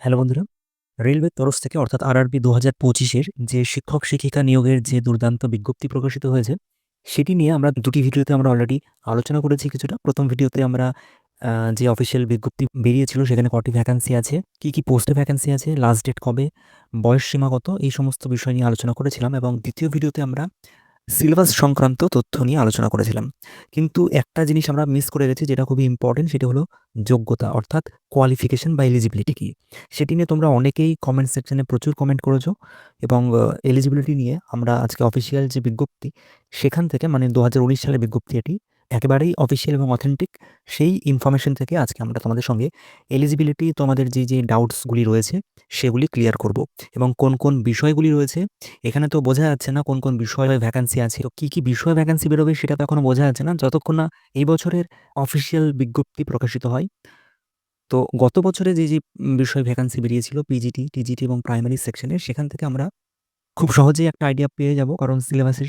Hello বন্ধুরা রেলওয়ের তরফ থেকে অর্থাৎ আরআরবি দু হাজার পঁচিশের যে শিক্ষক শিক্ষিকা নিয়োগের যে দুর্দান্ত বিজ্ঞপ্তি প্রকাশিত হয়েছে, সেটি নিয়ে আমরা দুটি ভিডিওতে আমরা অলরেডি আলোচনা করেছি কিছুটা। প্রথম ভিডিওতে আমরা যে অফিসিয়াল বিজ্ঞপ্তি বেরিয়েছিল, সেখানে কটি ভ্যাকান্সি আছে, কি কি পোস্টে ভ্যাকান্সি আছে লাস্ট ডেট কবে, বয়স সীমা কত, এই সমস্ত বিষয় নিয়ে আলোচনা করেছিলাম এবং দ্বিতীয় ভিডিওতে আমরা সিলেবাস সংক্রান্ত তথ্য নিয়ে আলোচনা করেছিলাম। কিন্তু একটা জিনিস আমরা মিস করে গেছি যেটা খুবই ইম্পর্টেন্ট সেটা হলো যোগ্যতা, অর্থাৎ কোয়ালিফিকেশন বা এলিজিবিলিটি কী। সেটি নিয়ে তোমরা অনেকেই কমেন্ট সেকশনে প্রচুর কমেন্ট করেছ এবং এলিজিবিলিটি নিয়ে আমরা আজকে অফিসিয়াল যে বিজ্ঞপ্তি, সেখান থেকে মানে দু হাজার উনিশ সালের বিজ্ঞপ্তি এটি একেবারেই অফিসিয়াল এবং অথেন্টিক সেই ইনফরমেশন থেকে আজকে আমরা তোমাদের সঙ্গে এলিজিবিলিটি তোমাদের যে যে ডাউটসগুলি রয়েছে সেগুলি ক্লিয়ার করব। এবং কোন কোন বিষয়গুলি রয়েছে এখানে তো বোঝা যাচ্ছে না কোন কোন বিষয়ে ভ্যাকান্সি আছে। তো কী কী বিষয়ে ভ্যাকান্সি বেরোবে সেটা তো এখনও বোঝা যাচ্ছে না। যতক্ষণ না এই বছরের অফিসিয়াল বিজ্ঞপ্তি প্রকাশিত হয়। তো গত বছরে যে যে বিষয় ভ্যাকান্সি বেরিয়েছিল পিজিটি টিজিটি এবং প্রাইমারি সেকশনে সেখান থেকে আমরা খুব সহজেই একটা আইডিয়া পেয়ে যাব। কারণ সিলেবাসের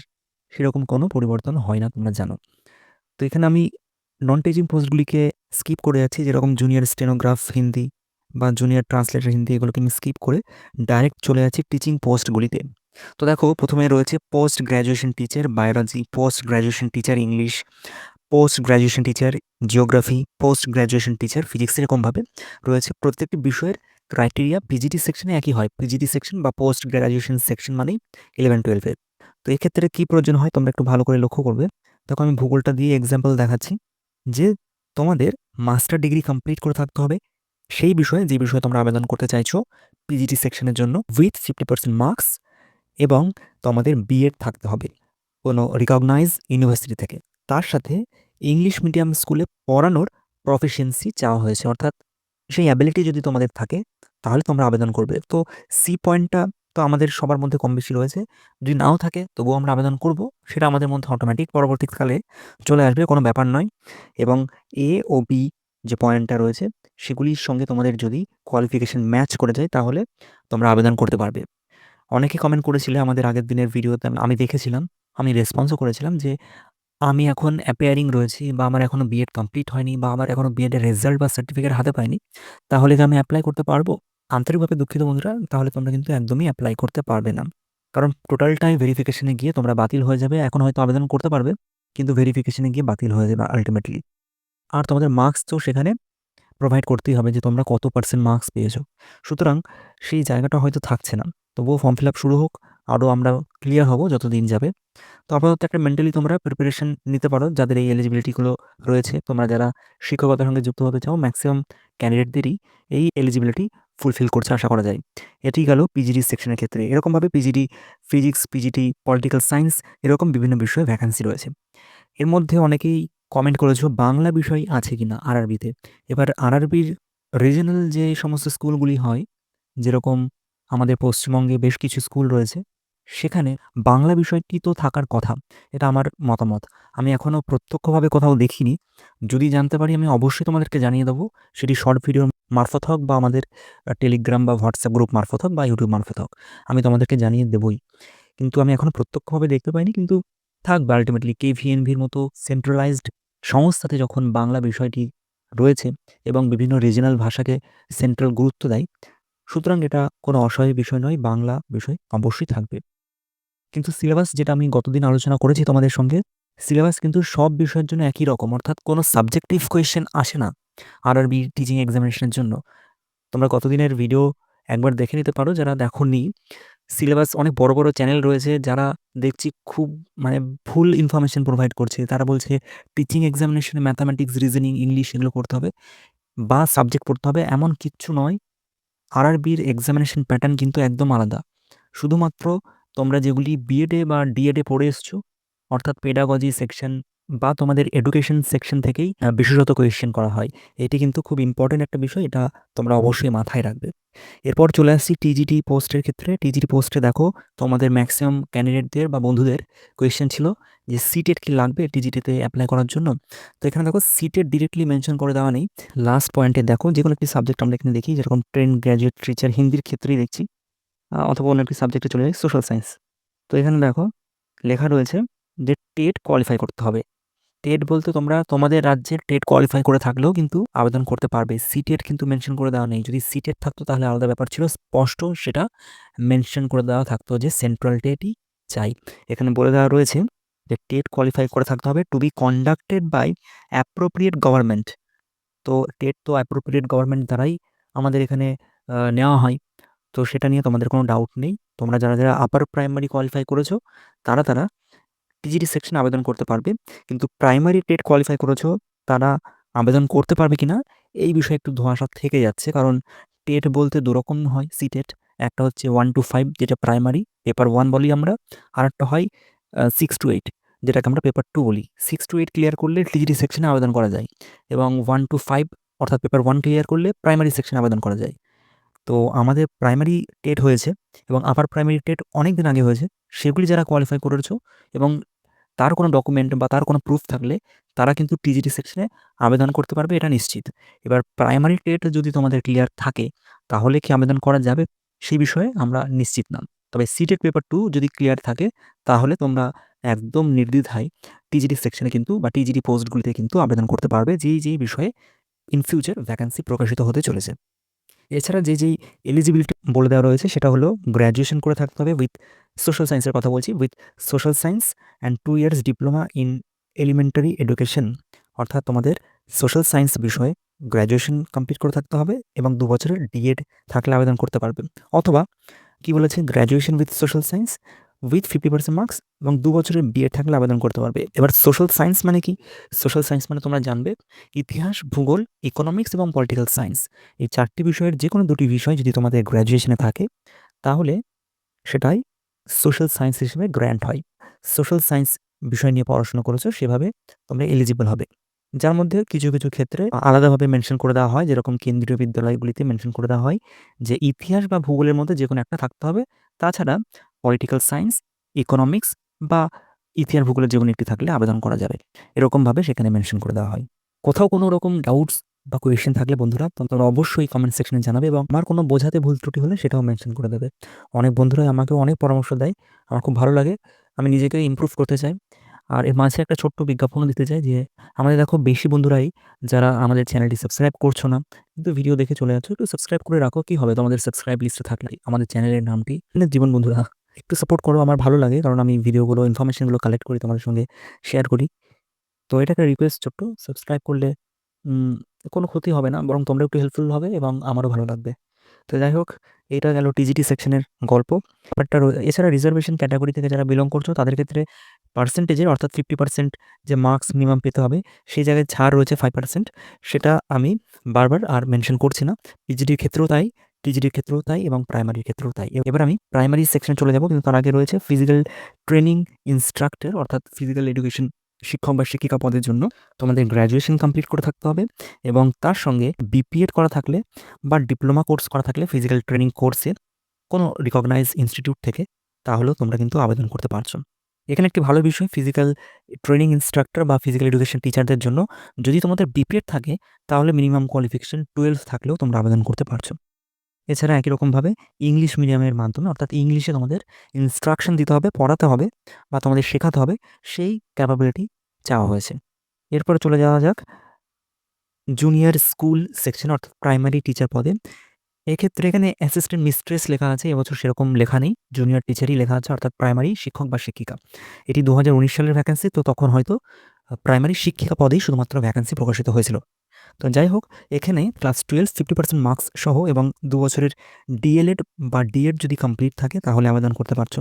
সেরকম কোনো পরিবর্তন হয় না, তোমরা জানো। তো এখানে আমি নন টিচিং পোস্টগুলিকে স্কিপ করে যাচ্ছি, যেরকম জুনিয়র স্টেনোগ্রাফ হিন্দি বা জুনিয়র ট্রান্সলেটার হিন্দি, এগুলোকে আমি স্কিপ করে ডাইরেক্ট চলে যাচ্ছি টিচিং পোস্টগুলিতে তো দেখো, প্রথমে রয়েছে post graduation teacher biology post graduation teacher English post graduation teacher geography post graduation teacher physics এরকমভাবে রয়েছে। প্রত্যেকটি বিষয়ের ক্রাইটেরিয়া পিজিটি সেকশনে একই হয় পিজিটি সেকশন বা পোস্ট গ্র্যাজুয়েশন সেকশন মানেই ইলেভেন টুয়েলভের তো এক্ষেত্রে কী প্রয়োজন হয়, তোমরা একটু ভালো করে লক্ষ্য করবে। তখন আমি ভূগোলটা দিয়ে এক্সাম্পল দেখাচ্ছি, যে তোমাদের মাস্টার ডিগ্রি কমপ্লিট করে থাকতে হবে। সেই বিষয়ে, যে বিষয়ে তোমরা আবেদন করতে চাইছো পিজিটি সেকশনের জন্য উইথ ফিফটি পার্সেন্ট মার্কস এবং তোমাদের বিএড থাকতে হবে, কোনো রিকগনাইজ ইউনিভার্সিটি থেকে। তার সাথে ইংলিশ মিডিয়াম স্কুলে পড়ানোর প্রফিসিয়েন্সি চাওয়া হয়েছে, অর্থাৎ সেই অ্যাবিলিটি যদি তোমাদের থাকে, তাহলে তোমরা আবেদন করবে। তো সি পয়েন্টটা তো আমাদের সবার মধ্যে কম বেশি রয়েছে। যদি নাও থাকে, তবুও আমরা আবেদন করব। সেটা আমাদের মধ্যে অটোমেটিক পরবর্তীকালে চলে আসবে, কোনো ব্যাপার নয়। এবং এ ও বি যে পয়েন্টটা রয়েছে, সেগুলির সঙ্গে তোমাদের যদি কোয়ালিফিকেশন ম্যাচ করে যায়, তাহলে তোমরা আবেদন করতে পারবে। অনেকে কমেন্ট করেছিলে আমাদের আগের দিনের ভিডিওতে আমি- দেখেছিলাম, আমি রেসপন্সও করেছিলাম যে, আমি এখন অ্যাপিয়ারিং রয়েছি বা আমার এখনও বিএড কমপ্লিট হয়নি বা আমার এখনও বিএডের রেজাল্ট বা সার্টিফিকেট হাতে পাইনি, তাহলে কি আমি অ্যাপ্লাই করতে পারব? আন্তরিকভাবে দুঃখিত বন্ধুরা, তাহলে তোমরা কিন্তু একদমই অ্যাপ্লাই করতে পারবে না। কারণ টোটালটাই ভেরিফিকেশনে গিয়ে তোমরা বাতিল হয়ে যাবে, এখন হয়তো আবেদন করতে পারবে, কিন্তু ভেরিফিকেশনে গিয়ে বাতিল হয়ে যাবে আলটিমেটলি আর তোমাদের মার্কস তো সেখানে প্রোভাইড করতেই হবে যে তোমরা কত পার্সেন্ট মার্কস পেয়েছ। সুতরাং সেই জায়গাটা হয়তো থাকছে না। তবুও ফর্ম ফিল আপ শুরু হোক, আরও আমরা ক্লিয়ার হব যত দিন যাবে। তো আপাতত একটা মেন্টালি তোমরা প্রিপারেশন নিতে পারো, যাদের এই এলিজিবিলিটিগুলো রয়েছে। তোমরা যারা শিক্ষকতার সঙ্গে যুক্ত হতে চাও ম্যাক্সিমাম ক্যান্ডিডেটদেরই এই এলিজিবিলিটি ফুলফিল করছে আশা করা যায়। এটি গেল পিজিডি সেকশনের ক্ষেত্রে। এরকমভাবে PGD physics PGT political science এরকম বিভিন্ন বিষয়ে ভ্যাকান্সি রয়েছে। এর মধ্যে অনেকেই কমেন্ট করেছ, বাংলা বিষয় আছে কি না আরআরবিতে এবার আরআরবির রিজনাল যে সমস্ত স্কুলগুলি হয়, যেরকম আমাদের পশ্চিমবঙ্গে বেশ কিছু স্কুল রয়েছে, সেখানে বাংলা বিষয়টি তো থাকার কথা, এটা আমার মতামত। আমি এখনও প্রত্যক্ষভাবে কোথাও দেখিনি। যদি জানতে পারি, আমি অবশ্যই তোমাদেরকে জানিয়ে দেবো। সেটি শর্ট ভিডিওর মারফত হোক বা আমাদের টেলিগ্রাম বা হোয়াটসঅ্যাপ গ্রুপ মারফত হোক বা ইউটিউব মারফত হোক, আমি তোমাদেরকে জানিয়ে দেবই। কিন্তু আমি এখনও প্রত্যক্ষভাবে দেখতে পাইনি, কিন্তু থাকবে আলটিমেটলি কেভিএনভির মতো সেন্ট্রালাইজড সংস্থাতে যখন বাংলা বিষয়টি রয়েছে এবং বিভিন্ন রিজিনাল ভাষাকে সেন্ট্রাল গুরুত্ব দেয়, সুতরাং এটা কোনো অসহায় বিষয় নয়, বাংলা বিষয় অবশ্যই থাকবে। কিন্তু সিলেবাস যেটা আমি গতদিন আলোচনা করেছি তোমাদের সঙ্গে সিলেবাস কিন্তু সব বিষয়ের জন্য একই রকম, অর্থাৎ কোনো সাবজেক্টিভ কোয়েশ্চেন আসে না। আরআরবি টিচিং এক্সামিনেশনের জন্য। তোমরা গতদিনের ভিডিও একবার দেখে নিতে পারো যারা দেখোনি। সিলেবাস অনেক বড় বড় চ্যানেল রয়েছে যারা দেখছি খুব মানে ভুল ইনফরমেশন প্রোভাইড করছে। তারা বলছে টিচিং এক্সামিনেশনে ম্যাথামেটিক্স রিজনিং ইংলিশ এগুলো করতে হবে বা সাবজেক্ট পড়তে হবে। এমন কিচ্ছু নয়। আরআরবির এক্সামিনেশন প্যাটার্ন কিন্তু একদম আলাদা। শুধুমাত্র তোমরা যেগুলি বিএডে বা ডিএডে পড়ে এসছো, অর্থাৎ পেডাগজি সেকশন বা তোমাদের এডুকেশন সেকশন থেকেই বিশেষত কোয়েশ্চেন করা হয়। এটি কিন্তু খুব ইম্পর্টেন্ট একটা বিষয়, এটা তোমরা অবশ্যই মাথায় রাখবে। এরপর চলে আসছি টিজিটি পোস্টের ক্ষেত্রে। টিজিটি পোস্টে দেখো, তোমাদের ম্যাক্সিমাম ক্যান্ডিডেটদের বা বন্ধুদের কোয়েশ্চেন ছিল যে সিটেট কি লাগবে টিজিটিতে অ্যাপ্লাই করার জন্য। তো এখানে দেখো সিটেট ডিরেক্টলি মেনশন করে দেওয়া নেই। লাস্ট পয়েন্টে দেখো যে কোনো একটি সাবজেক্ট আমরা এখানে দেখি, যেরকম ট্রেন গ্র্যাজুয়েট টিচার হিন্দির ক্ষেত্রেই দেখছি অথবা অন্য একটি সাবজেক্টে চলে যাই সোশ্যাল সায়েন্স তো এখানে দেখো, লেখা রয়েছে যে টেট কোয়ালিফাই করতে হবে। টেট বলতে তোমরা তোমাদের রাজ্যের টেট কোয়ালিফাই করে থাকলেও কিন্তু আবেদন করতে পারবে। সিটেট কিন্তু মেনশন করে দেওয়া নেই। যদি সিটেট থাকতো তাহলে আলাদা ব্যাপার ছিল। স্পষ্ট সেটা মেনশন করে দেওয়া থাকতো যে সেন্ট্রাল টেটই চাই। এখানে বলে দেওয়া রয়েছে যে টেট কোয়ালিফাই করে থাকতে হবে to be conducted by appropriate government তো টেট তো অ্যাপ্রোপ্রিয়েট গভর্নমেন্ট দ্বারাই আমাদের এখানে নেওয়া হয়। তো সেটা নিয়ে তোমাদের কোনো ডাউট নেই। তোমরা যারা যারা আপার প্রাইমারি কোয়ালিফাই করেছ, তারা তারা টিজিটি সেকশনে আবেদন করতে পারবে। কিন্তু প্রাইমারি টেট কোয়ালিফাই করেছ, তারা আবেদন করতে পারবে কি না এই বিষয়ে একটু ধোঁয়াশা থেকে যাচ্ছে। কারণ টেট বলতে দুরকম হয় সি টেট একটা হচ্ছে ওয়ান টু ফাইভ যেটা প্রাইমারি পেপার ওয়ান বলি আমরা, আর একটা হয় সিক্স টু এইট যেটাকে আমরা পেপার টু বলি। সিক্স টু এইট ক্লিয়ার করলে টিজিটি সেকশনে আবেদন করা যায় এবং ওয়ান টু ফাইভ অর্থাৎ পেপার ওয়ান ক্লিয়ার করলে প্রাইমারি সেকশনে আবেদন করা যায়। তো আমাদের প্রাইমারি টেট হয়েছে এবং আপার প্রাইমারি টেট অনেক দিন আগে হয়েছে। সেগুলি যারা কোয়ালিফাই করেছ এবং তার কোনো ডকুমেন্ট বা তার কোনো প্রুফ থাকলে তারা কিন্তু টিজিটি সেকশনে আবেদন করতে পারবে, এটা নিশ্চিত। এবার প্রাইমারি টেট যদি তোমাদের ক্লিয়ার থাকে, তাহলে কি আবেদন করা যাবে? সেই বিষয়ে আমরা নিশ্চিত না। তবে সিটেট পেপার টু যদি ক্লিয়ার থাকে, তাহলে তোমরা একদম নির্দ্বিধায় টিজিটি সেকশনে কিন্তু বা টিজিটি পোস্টগুলিতে কিন্তু আবেদন করতে পারবে, যেই যেই বিষয়ে ইন ফিউচার ভ্যাকান্সি প্রকাশিত হতে চলেছে। এছাড়া যে যেই এলিজিবিলিটি বলে দেওয়া রয়েছে সেটা হলো গ্র্যাজুয়েশন করে থাকতে হবে উইথ সোশ্যাল সায়েন্সের কথা বলছি with social science and two years diploma in elementary education অর্থাৎ তোমাদের সোশ্যাল সায়েন্স বিষয়ে গ্র্যাজুয়েশন কমপ্লিট করে থাকতে হবে এবং দু বছরের ডিএড থাকলে আবেদন করতে পারবে। অথবা কি বলেছে graduation with social science with fifty percent marks এবং দু বছরের বিএড থাকলে আবেদন করতে পারবে। এবার সোশ্যাল সায়েন্স মানে কি? সোশ্যাল সায়েন্স মানে তোমরা জানবে, ইতিহাস, ভূগোল ইকোনমিক্স এবং পলিটিক্যাল সায়েন্স এই চারটি বিষয়ের যে কোনো দুটি বিষয় যদি তোমাদের গ্র্যাজুয়েশনে থাকে, তাহলে সেটাই সোশ্যাল সায়েন্স হিসেবে গ্র্যান্ট হয়। সোশ্যাল সায়েন্স বিষয় নিয়ে পড়াশোনা করেছ, সেভাবে তোমরা এলিজিবল হবে। যার মধ্যে কিছু কিছু ক্ষেত্রে আলাদাভাবে মেনশন করে দেওয়া হয়, যেরকম কেন্দ্রীয় বিদ্যালয়গুলিতে মেনশন করে দেওয়া হয় যে ইতিহাস বা ভূগোলের মধ্যে যে কোনো একটা থাকতে হবে। তাছাড়া পলিটিক্যাল সায়েন্স ইকোনমিক্স বা ইতিহাস ভূগোলের যে কোনো একটি থাকলে আবেদন করা যাবে। এরকমভাবে সেখানে মেনশন করে দেওয়া হয়। কোথাও কোনো রকম ডাউটস বা কোয়েশ্চেন থাকলে বন্ধুরা তোমরা অবশ্যই কমেন্ট সেকশনে জানাবে এবং আমার কোনো বোঝাতে ভুল ত্রুটি হলে সেটাও মেনশন করে দেবে। অনেক বন্ধুরাই আমাকে অনেক পরামর্শ দেয়, আমার খুব ভালো লাগে, আমি নিজেকে ইমপ্রুভ করতে চাই। আর এর মাঝে একটা ছোট্ট বিজ্ঞাপন দিতে চাই যে, আমাদের দেখো বেশি বন্ধুরাই যারা আমাদের চ্যানেলটি সাবস্ক্রাইব করছ না, কিন্তু ভিডিও দেখে চলে যাচ্ছ, একটু সাবস্ক্রাইব করে রাখো, কি হবে? তোমাদের সাবস্ক্রাইব লিস্টে থাকলে আমাদের চ্যানেলের নামটি, জীবন বন্ধুরা। একটু সাপোর্ট করো, আমার ভালো লাগে। কারণ আমি ভিডিওগুলো ইনফরমেশনগুলো কালেক্ট করি তোমাদের সঙ্গে শেয়ার করি। তো এটা একটা রিকোয়েস্ট ছোট্ট সাবস্ক্রাইব করলে কোনো ক্ষতি হবে না, বরং তোমরা একটু হেল্পফুল হবে এবং আমারও ভালো লাগবে। তো যাই হোক, এটা গেল টিজিটি সেকশনের গল্প। ব্যাপারটা এছাড়া রিজার্ভেশন ক্যাটাগরি থেকে যারা বিলং করছ, তাদের ক্ষেত্রে পার্সেন্টেজের অর্থাৎ ফিফটি পার্সেন্ট যে মার্কস মিনিমাম পেতে হবে, সেই জায়গায় ছাড় রয়েছে ফাইভ পার্সেন্ট সেটা আমি বারবার আর মেনশন করছি না। পিজিডির ক্ষেত্রেও তাই। টিজিডির ক্ষেত্রেও তাই এবং প্রাইমারির ক্ষেত্রেও তাই। এবার আমি প্রাইমারি সেকশনে চলে যাব, কিন্তু তার আগে রয়েছে ফিজিক্যাল ট্রেনিং ইনস্ট্রাক্টর অর্থাৎ ফিজিক্যাল এডুকেশন শিক্ষক বা শিক্ষিকা পদের জন্য। তোমাদের গ্র্যাজুয়েশন কমপ্লিট করে থাকতে হবে এবং তার সঙ্গে বিপিএড করা থাকলে বা ডিপ্লোমা কোর্স করা থাকলে ফিজিক্যাল ট্রেনিং কোর্সের কোনো রিকগনাইজ ইনস্টিটিউট থেকে তাহলেও তোমরা কিন্তু আবেদন করতে পারছ। এখানে একটি ভালো বিষয় ফিজিক্যাল ট্রেনিং ইনস্ট্রাক্টর বা ফিজিক্যাল এডুকেশন টিচারদের জন্য যদি তোমাদের বিপিএড থাকে, তাহলে মিনিমাম কোয়ালিফিকেশন টুয়েলভ থাকলেও তোমরা আবেদন করতে পারছ। এছাড়া একই রকমভাবে ইংলিশ মিডিয়ামের মাধ্যমে, অর্থাৎ ইংলিশে তোমাদের ইনস্ট্রাকশন দিতে হবে, পড়াতে হবে বা তোমাদের শেখাতে হবে সেই ক্যাপাবিলিটি চাওয়া হয়েছে। এরপরে চলে যাওয়া যাক জুনিয়র স্কুল সেকশন অর্থাৎ প্রাইমারি টিচার পদে। এক্ষেত্রে এখানে অ্যাসিস্ট্যান্ট মিস্ট্রেস লেখা আছে, এবছর সেরকম লেখা নেই। জুনিয়র টিচারই লেখা আছে, অর্থাৎ প্রাইমারি শিক্ষক বা শিক্ষিকা। এটি দু হাজার উনিশ সালের ভ্যাকেন্সি তো তখন হয়তো প্রাইমারি শিক্ষিকা পদেই শুধুমাত্র ভ্যাকেন্সি প্রকাশিত হয়েছিল। তো যাই হোক, এখানে class twelve fifty percent marks সহ এবং দু বছরের ডিএলএড বা ডিএড যদি কমপ্লিট থাকে, তাহলে আবেদন করতে পারছ।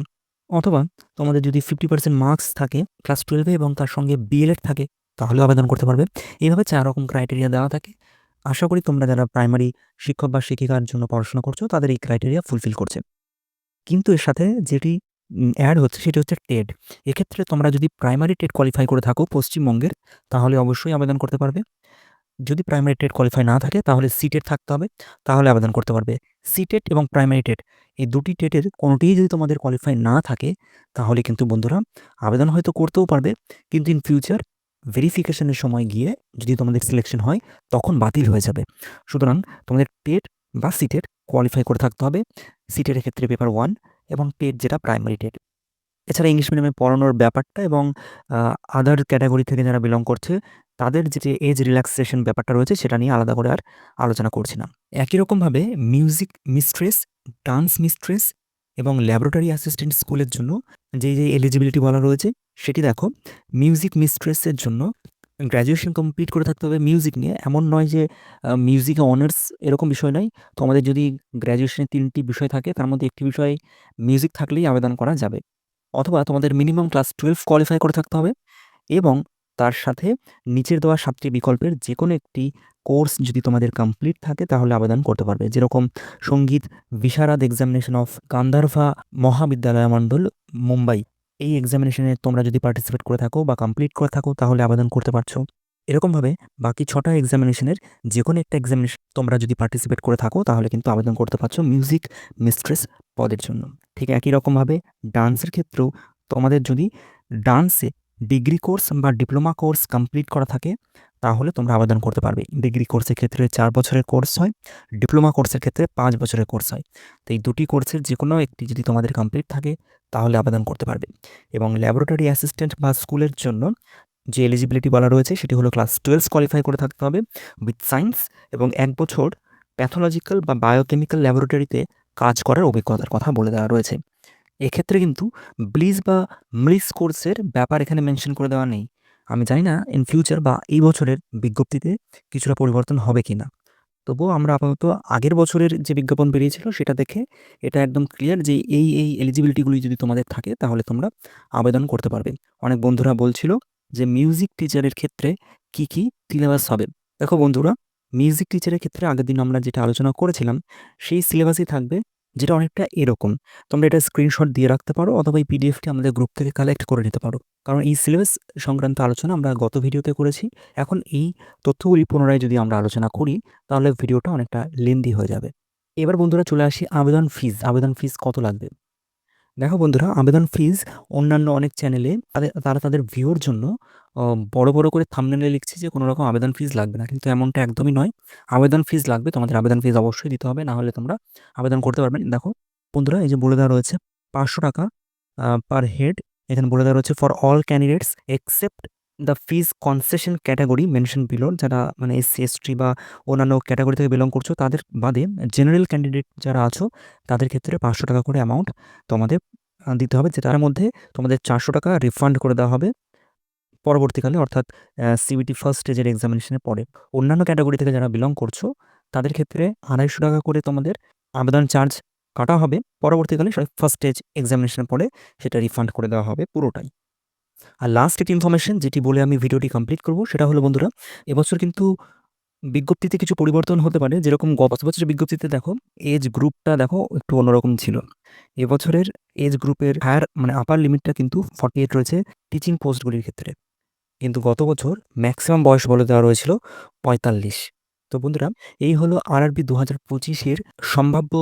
অথবা তোমাদের যদি ফিফটি পার্সেন্ট মার্কস থাকে ক্লাস টুয়েলভে এবং তার সঙ্গে বিএলএড থাকে, তাহলেও আবেদন করতে পারবে। এইভাবে চার রকম ক্রাইটেরিয়া দেওয়া থাকে। আশা করি তোমরা যারা প্রাইমারি শিক্ষক বা শিক্ষিকার জন্য পড়াশোনা করছ, তাদের এই ক্রাইটেরিয়া ফুলফিল করছে। কিন্তু এর সাথে যেটি অ্যাড হচ্ছে, সেটি হচ্ছে টেড এক্ষেত্রে তোমরা যদি প্রাইমারি টেড কোয়ালিফাই করে থাকো পশ্চিমবঙ্গের, তাহলে অবশ্যই আবেদন করতে পারবে। যদি প্রাইমারি টেট কোয়ালিফাই না থাকে, তাহলে সিটেট থাকতে হবে, তাহলে আবেদন করতে পারবে। সিটেট এবং প্রাইমারি টেট এই দুটি টেটের কোনোটিই যদি তোমাদের কোয়ালিফাই না থাকে, তাহলে কিন্তু বন্ধুরা আবেদন হয়তো করতেও পারবে, কিন্তু ইন ফিউচার ভেরিফিকেশনের সময় গিয়ে যদি তোমাদের সিলেকশন হয়, তখন বাতিল হয়ে যাবে। সুতরাং তোমাদের টেট বা সিটেট কোয়ালিফাই করে থাকতে হবে। সিটের ক্ষেত্রে পেপার ওয়ান এবং টেট যেটা প্রাইমারি টেট এছাড়া ইংলিশ মিডিয়ামে পড়ানোর ব্যাপারটা এবং আদার ক্যাটাগরি থেকে যারা বিলং করছে তাদের যে এজ রিল্যাক্সেশন ব্যাপারটা রয়েছে সেটা নিয়ে আলাদা করে আর আলোচনা করছি না। একই রকমভাবে মিউজিক মিস্ট্রেস ডান্স মিস্ট্রেস এবং ল্যাবরেটরি অ্যাসিস্ট্যান্ট স্কুলের জন্য যে যে এলিজিবিলিটি বলা রয়েছে সেটি দেখো মিউজিক মিস্ট্রেসের জন্য গ্র্যাজুয়েশন কমপ্লিট করে থাকতে হবে মিউজিক নিয়ে। এমন নয় যে মিউজিকে অনার্স এরকম বিষয় নয়। তোমাদের যদি গ্র্যাজুয়েশনে তিনটি বিষয় থাকে, তার মধ্যে একটি বিষয় মিউজিক থাকলেই আবেদন করা যাবে। অথবা তোমাদের মিনিমাম ক্লাস টুয়েলভ কোয়ালিফাই করে থাকতে হবে এবং তার সাথে নিচের দেওয়া সাতটি বিকল্পের যে কোনো একটি কোর্স যদি তোমাদের কমপ্লিট থাকে, তাহলে আবেদন করতে পারবে। যেরকম সংগীত বিশারাদ এক্সামিনেশন অফ গান্ধারভা মহাবিদ্যালয় মণ্ডল মুম্বাই এই এক্সামিনেশনে তোমরা যদি পার্টিসিপেট করে থাকো বা কমপ্লিট করে থাকো, তাহলে আবেদন করতে পারছ। এরকমভাবে বাকি ছটা এক্সামিনেশনের যে কোনো একটা এক্সামিনেশন তোমরা যদি পার্টিসিপেট করে থাকো, তাহলে কিন্তু আবেদন করতে পারছ মিউজিক মিস্ট্রেস পদের জন্য। ঠিক একই রকমভাবে ডান্সের ক্ষেত্রেও তোমাদের যদি ডান্সে ডিগ্রি কোর্স বা ডিপ্লোমা কোর্স কমপ্লিট করা থাকে, তাহলে তোমরা আবেদন করতে পারবে। ডিগ্রি কোর্সের ক্ষেত্রে চার বছরের কোর্স হয়, ডিপ্লোমা কোর্সের ক্ষেত্রে পাঁচ বছরের কোর্স হয়। তো এই দুটি কোর্সের যে কোনো একটি যদি তোমাদের কমপ্লিট থাকে, তাহলে আবেদন করতে পারবে। এবং ল্যাবরেটরি অ্যাসিস্ট্যান্ট বা স্কুলের জন্য যে এলিজিবিলিটি বলা রয়েছে, সেটি হলো ক্লাস টুয়েলভ কোয়ালিফাই করে থাকতে হবে উইথ সায়েন্স এবং এক বছর প্যাথোলজিক্যাল বা বায়োকেমিক্যাল ল্যাবরেটরিতে কাজ করার অভিজ্ঞতার কথা বলে দেওয়া রয়েছে। এক্ষেত্রে কিন্তু ব্লিজ বা মৃস কোর্সের ব্যাপার এখানে মেনশন করে দেওয়া নেই। আমি জানি না ইন ফিউচার বা এই বছরের বিজ্ঞপ্তিতে কিছুটা পরিবর্তন হবে কি না তবুও আমরা আপাতত আগের বছরের যে বিজ্ঞাপন বেরিয়েছিল সেটা দেখে এটা একদম ক্লিয়ার যে এই এই এলিজিবিলিটিগুলি যদি তোমাদের থাকে তাহলে তোমরা আবেদন করতে পারবে। অনেক বন্ধুরা বলছিল যে মিউজিক টিচারের ক্ষেত্রে কি কি সিলেবাস হবে? দেখো বন্ধুরা মিউজিক টিচারের ক্ষেত্রে আগের দিন আমরা যেটা আলোচনা করেছিলাম, সেই সিলেবাসই থাকবে যেটা অনেকটা এরকম। তোমরা এটা স্ক্রিনশট দিয়ে রাখতে পারো অথবা এই পিডিএফটি আমাদের গ্রুপ থেকে কালেক্ট করে নিতে পারো। কারণ এই সিলেবাস সংক্রান্ত আলোচনা আমরা গত ভিডিওতে করেছি। এখন এই তথ্যগুলি পুনরায় যদি আমরা আলোচনা করি, তাহলে ভিডিওটা অনেকটা লেন্দি হয়ে যাবে। এবার বন্ধুরা চলে আসি আবেদন ফিজ আবেদন ফিজ কত লাগবে? দেখো বন্ধুরা, আবেদন ফিজ অন্যান্য অনেক চ্যানেলে তাদের, তারা তাদের ভিউর জন্য বড় বড় করে থামনেলে লিখছে যে কোনো রকম আবেদন ফিজ লাগবে না। কিন্তু এমনটা একদমই নয়। আবেদন ফিজ লাগবে, তোমাদের আবেদন ফিজ অবশ্যই দিতে হবে না হলে তোমরা আবেদন করতে পারবেন দেখো, বন্ধুরা, এই যে বলে দেওয়া রয়েছে, পাঁচশো টাকা পার হেড এখানে বলে দেওয়া রয়েছে for all candidates except the fees concession category mention below যারা মানে এসসি এসটি বা অন্যান্য ক্যাটাগরি থেকে বিলং করছ, তাদের বাদে জেনারেল ক্যান্ডিডেট যারা আছো, তাদের ক্ষেত্রে পাঁচশো টাকা করে অ্যামাউন্ট তোমাদের দিতে হবে, যে তার মধ্যে তোমাদের চারশো টাকা রিফান্ড করে দেওয়া হবে। পরবর্তীকালে, অর্থাৎ সিবিটি ফার্স্ট স্টেজের এক্সামিনেশনের পরে অন্যান্য ক্যাটাগরি থেকে যারা বিলং করছ, তাদের ক্ষেত্রে আড়াইশো টাকা করে তোমাদের আবেদন চার্জ কাটা হবে। পরবর্তীকালে ফার্স্ট স্টেজ এক্সামিনেশনের পরে সেটা রিফান্ড করে দেওয়া হবে পুরোটাই। আর লাস্ট একটি ইনফরমেশন যেটি বলে আমি ভিডিওটি কমপ্লিট করব, সেটা হলো বন্ধুরা, এবছর কিন্তু বিজ্ঞপ্তিতে কিছু পরিবর্তন হতে পারে। যেরকম গত বছরের বিজ্ঞপ্তিতে দেখো এজ গ্রুপটা দেখো একটু অন্যরকম ছিল। এবছরের এজ গ্রুপের হায়ার মানে আপার লিমিটটা কিন্তু ফর্টি এইট রয়েছে টিচিং পোস্টগুলির ক্ষেত্রে। কিন্তু গত বছর ম্যাক্সিমাম বয়স বলে দেওয়া রয়েছিল পঁয়তাল্লিশ। তো বন্ধুরা, এই হলো আরআরবি দু হাজার পঁচিশের সম্ভাব্য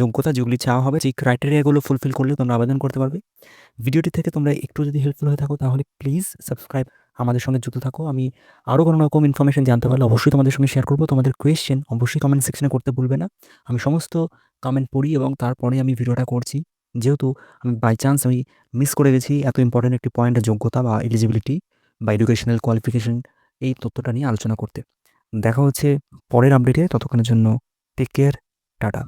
যোগ্যতা যেগুলি চাওয়া হবে যে ক্রাইটেরিয়াগুলো ফুলফিল করলে তোমরা আবেদন করতে পারবে। ভিডিওটি থেকে তোমরা একটু যদি হেল্পফুল হয়ে থাকো, তাহলে প্লিজ সাবস্ক্রাইব আমাদের সঙ্গে যুক্ত থাকো। আমি আরও কোনো রকম ইনফরমেশন জানতে পারলে অবশ্যই তোমাদের সঙ্গে শেয়ার করব। তোমাদের কোয়েশ্চেন অবশ্যই কমেন্ট সেকশনে করতে ভুলবে না। আমি সমস্ত কমেন্ট পড়ি এবং তারপরে আমি ভিডিওটা করছি। যেহেতু আমি বাই চান্স আমি মিস করে গেছি, এত ইম্পর্টেন্ট একটি পয়েন্টের যোগ্যতা বা এলিজিবিলিটি বা এডুকেশনাল কোয়ালিফিকেশন এই তথ্যটা নিয়ে আলোচনা করতে। দেখা হচ্ছে পরের আপডেটে ততক্ষণের জন্য টেক কেয়ার টাটা।